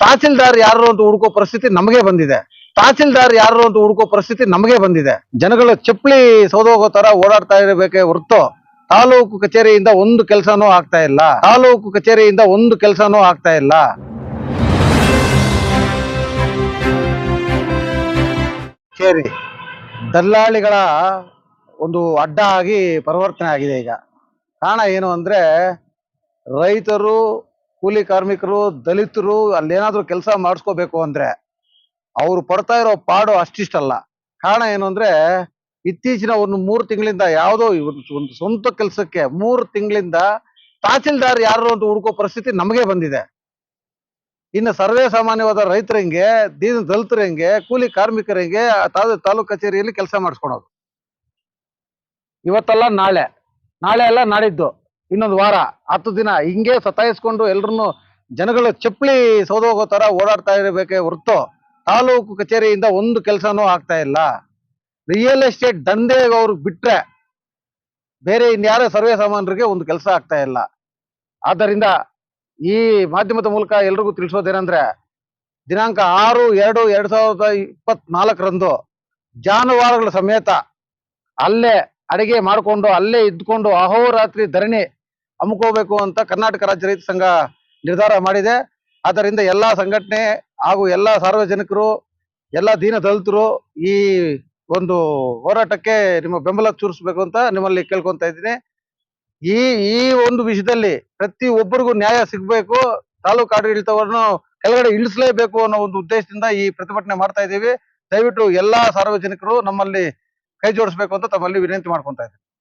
ತಹಸೀಲ್ದಾರ್ ಯಾರು ಅಂತ ಹುಡುಕೋ ಪರಿಸ್ಥಿತಿ ನಮಗೆ ಬಂದಿದೆ. ತಹಸೀಲ್ದಾರ್ ಯಾರು ಅಂತ ಹುಡುಕೋ ಪರಿಸ್ಥಿತಿ ನಮಗೆ ಬಂದಿದೆ. ಜನಗಳು ಚಪ್ಪಲಿ ಸೌದೋಗೋ ತರ ಓಡಾಡ್ತಾ ಇರಬೇಕೆ ಹೊರತು ತಾಲೂಕು ಕಚೇರಿಯಿಂದ ಒಂದು ಕೆಲಸನೂ ಆಗ್ತಾ ಇಲ್ಲ. ತಾಲೂಕು ಕಚೇರಿಯಿಂದ ಒಂದು ಕೆಲಸನೂ ಆಗ್ತಾ ಇಲ್ಲ. ಕಚೇರಿ ದಲ್ಲಾಳಿಗಳ ಒಂದು ಅಡ್ಡ ಆಗಿ ಪರಿವರ್ತನೆ ಆಗಿದೆ ಈಗ. ಕಾರಣ ಏನು ಅಂದ್ರೆ ರೈತರು ಕೂಲಿ ಕಾರ್ಮಿಕರು, ದಲಿತರು ಅಲ್ಲೇನಾದ್ರೂ ಕೆಲಸ ಮಾಡಿಸ್ಕೋಬೇಕು ಅಂದ್ರೆ ಅವ್ರು ಪಡ್ತಾ ಇರೋ ಪಾಡು ಅಷ್ಟಿಷ್ಟಲ್ಲ. ಕಾರಣ ಏನು ಅಂದ್ರೆ ಇತ್ತೀಚಿನ ಒಂದು ಮೂರು ತಿಂಗಳಿಂದ ಯಾವುದೋ ಒಂದು ಸ್ವಂತ ಕೆಲಸಕ್ಕೆ ಮೂರು ತಿಂಗಳಿಂದ ತಹಸೀಲ್ದಾರ್ ಯಾರು ಅಂತ ಹುಡುಕೋ ಪರಿಸ್ಥಿತಿ ನಮಗೆ ಬಂದಿದೆ. ಇನ್ನು ಸರ್ವೇ ಸಾಮಾನ್ಯವಾದ ರೈತರಂಗೆ ದೀನ ದಲಿತರಂಗೆ ಕೂಲಿ ಕಾರ್ಮಿಕರಂಗೆ ತಾಲೂಕ್ ಕಚೇರಿಯಲ್ಲಿ ಕೆಲಸ ಮಾಡಿಸ್ಕೊಳೋದು. ಇವತ್ತಲ್ಲ ನಾಳೆ. ನಾಳೆ ಅಲ್ಲ ನಾಡಿದ್ದು ಇನ್ನೊಂದು ವಾರ, ಹತ್ತು ದಿನ ಹಿಂಗೆ ಸತಾಯಿಸ್ಕೊಂಡು ಎಲ್ರನ್ನು ಜನಗಳು ಚಪ್ಪಲಿ ಸೌದೋಗೋ ತರ ಓಡಾಡ್ತಾ ಇರಬೇಕೆ ಹೊರತು ತಾಲೂಕು ಕಚೇರಿಯಿಂದ ಒಂದು ಕೆಲಸನೂ ಆಗ್ತಾ ಇಲ್ಲ. ರಿಯಲ್ ಎಸ್ಟೇಟ್ ದಂಧೆ ಅವ್ರು ಬಿಟ್ರೆ ಬೇರೆ ಇನ್ಯಾರ ಸರ್ವೆ ಸಾಮಾನ್ಯರಿಗೆ ಒಂದು ಕೆಲಸ ಆಗ್ತಾ ಇಲ್ಲ. ಆದ್ದರಿಂದ ಈ ಮಾಧ್ಯಮದ ಮೂಲಕ ಎಲ್ರಿಗೂ ತಿಳಿಸೋದೇನೆಂದ್ರೆ, ದಿನಾಂಕ ಆರು ಎರಡು ಎರಡ್ ಸಾವಿರದ ಇಪ್ಪತ್ನಾಲ್ಕರಂದು ಜಾನುವಾರುಗಳ ಸಮೇತ ಅಲ್ಲೇ ಅಡಿಗೆ ಮಾಡಿಕೊಂಡು, ಅಲ್ಲೇ ಇದ್ಕೊಂಡು ಅಹೋರಾತ್ರಿ ಧರಣಿ ಹಮ್ಮಿಕೋಬೇಕು ಅಂತ ಕರ್ನಾಟಕ ರಾಜ್ಯ ರೈತ ಸಂಘ ನಿರ್ಧಾರ ಮಾಡಿದೆ. ಆದ್ದರಿಂದ ಎಲ್ಲ ಸಂಘಟನೆ ಹಾಗೂ ಎಲ್ಲ ಸಾರ್ವಜನಿಕರು, ಎಲ್ಲ ದೀನ ದಲಿತರು ಈ ಒಂದು ಹೋರಾಟಕ್ಕೆ ನಿಮ್ಮ ಬೆಂಬಲ ತೋರಿಸ್ಬೇಕು ಅಂತ ನಿಮ್ಮಲ್ಲಿ ಕೇಳ್ಕೊಂತ ಇದ್ದೀನಿ. ಈ ಈ ಒಂದು ವಿಷಯದಲ್ಲಿ ಪ್ರತಿ ಒಬ್ಬರಿಗೂ ನ್ಯಾಯ ಸಿಗಬೇಕು. ತಾಲೂಕು ಆಡಳಿತವನ್ನು ಕೆಳಗಡೆ ಇಳಿಸಲೇಬೇಕು ಅನ್ನೋ ಒಂದು ಉದ್ದೇಶದಿಂದ ಈ ಪ್ರತಿಭಟನೆ ಮಾಡ್ತಾ ಇದ್ದೀವಿ. ದಯವಿಟ್ಟು ಎಲ್ಲಾ ಸಾರ್ವಜನಿಕರು ನಮ್ಮಲ್ಲಿ ಕೈ ಜೋಡಿಸಬೇಕು ಅಂತ ತಮ್ಮಲ್ಲಿ ವಿನಂತಿ ಮಾಡ್ಕೊಂತ ಇದ್ದೀನಿ.